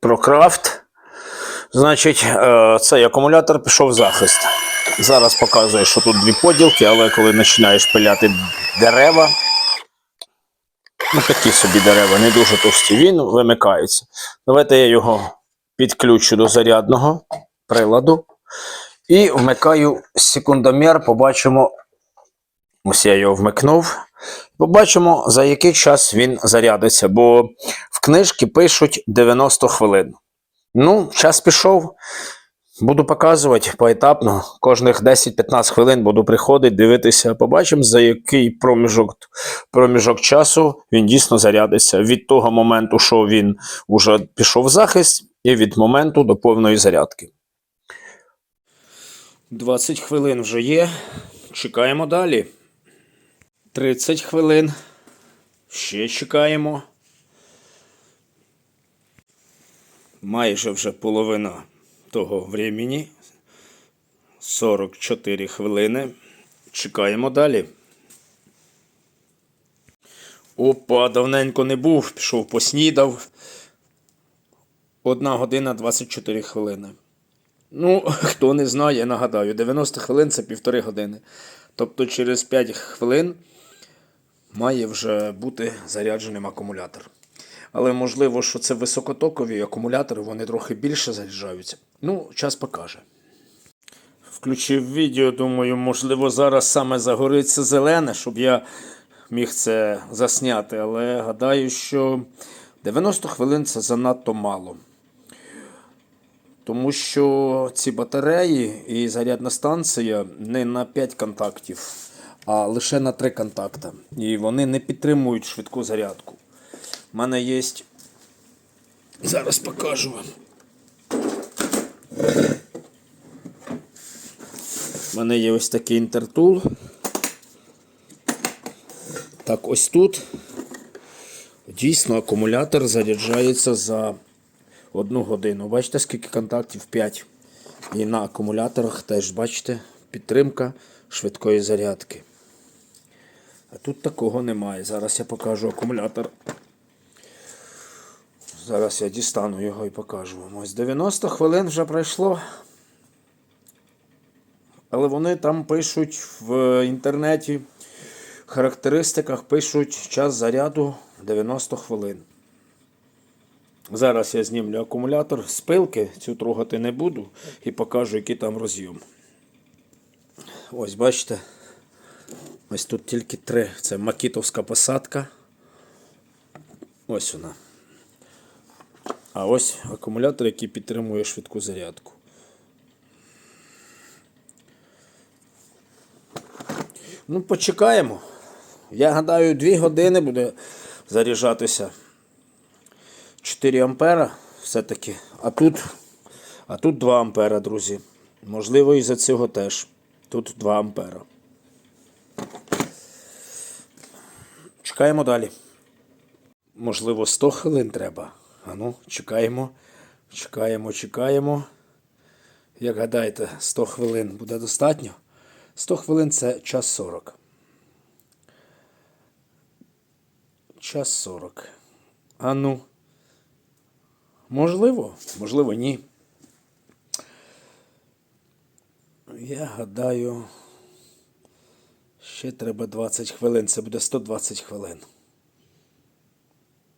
про крафт. Значить, е, цей акумулятор пішов в захист. Зараз показує, що тут дві поділки, але коли починаєш пиляти дерева, ну такі собі дерева, не дуже товсті, він вимикається. Давайте я його підключу до зарядного приладу і вмикаю секундомер, побачимо. Ось я його вмикнув. Побачимо, за який час він зарядиться, бо в книжці пишуть 90 хвилин. Ну, час пішов. Буду показувати поетапно. Кожних 10-15 хвилин буду приходити, дивитися, побачимо, за який проміжок, проміжок часу він дійсно зарядиться. Від того моменту, що він вже пішов в захист, і від моменту до повної зарядки. 20 хвилин вже є. Чекаємо далі. 30 хвилин. Ще чекаємо. Майже вже половина того времени. 44 хвилини. Чекаємо далі. Опа, давненько не був. Пішов поснідав. Одна година 24 хвилини. Ну, хто не знає, нагадаю, 90 хвилин це півтори години. Тобто через 5 хвилин має вже бути зарядженим акумулятор. Але можливо, що це високотокові акумулятори, вони трохи більше заряджаються. Ну, час покаже. Включив відео, думаю, можливо, зараз саме загориться зелене, щоб я міг це засняти. Але гадаю, що 90 хвилин це занадто мало. Тому що ці батареї і зарядна станція не на 5 контактів, а лише на 3 контакти. І вони не підтримують швидку зарядку. У мене є. Зараз покажу вам. У мене є ось такий інтертул. Так, ось тут. Дійсно, акумулятор заряджається за одну годину. Бачите, скільки контактів? 5. І на акумуляторах теж, бачите, підтримка швидкої зарядки. А тут такого немає. Зараз я покажу акумулятор. Зараз я дістану його і покажу вам. Ось 90 хвилин вже пройшло. Але вони там пишуть в інтернеті, в характеристиках пишуть час заряду 90 хвилин. Зараз я знімлю акумулятор з пилки, цю трогати не буду і покажу, який там роз'єм. Ось бачите. Ось тут тільки три. Це макітовська посадка. Ось вона. А ось акумулятор, який підтримує швидку зарядку. Ну, почекаємо. Я гадаю, 2 години буде заряджатися. 4 ампера все-таки. А тут, а тут 2 ампера, друзі. Можливо, і за цього теж. Тут 2 ампера. Чекаємо далі. Можливо, 100 хвилин треба. Ану, чекаємо, чекаємо, чекаємо. Як гадаєте, 100 хвилин буде достатньо? 100 хвилин це час 40. Час 40. А ну. Можливо, можливо, ні. Я гадаю, ще треба 20 хвилин. Це буде 120 хвилин.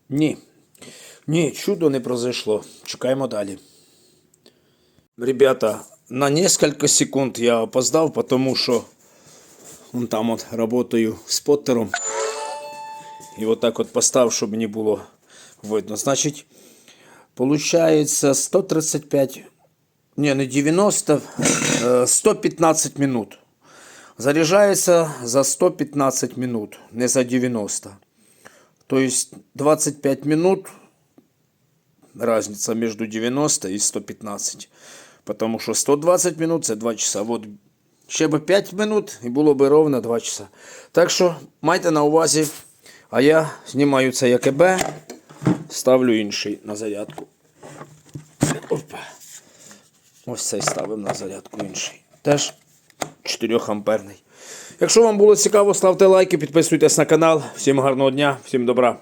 Ні. Ні, чудо не произошло. Чекаємо далі. Ребята, на несколько секунд я опоздав, потому что вон там от работаю споттером. І от так от постав, щоб мені було видно. Значить, получається 135, ні, не 90, е, 115 минут. Заряджається за 115 минут, не за 90. Тобто 25 минут разница между 90 и 115. Потому що 120 минут це 2 часа. От ще би 5 минут і було б ровно 2 часа. Так що майте на увазі, а я знімаю це АКБ, ставлю інший на зарядку. Опа. Ось цей ставимо на зарядку інший. Теж 4 амперний. Якщо вам було цікаво, ставте лайки, підписуйтесь на канал. Всім гарного дня, всім добра.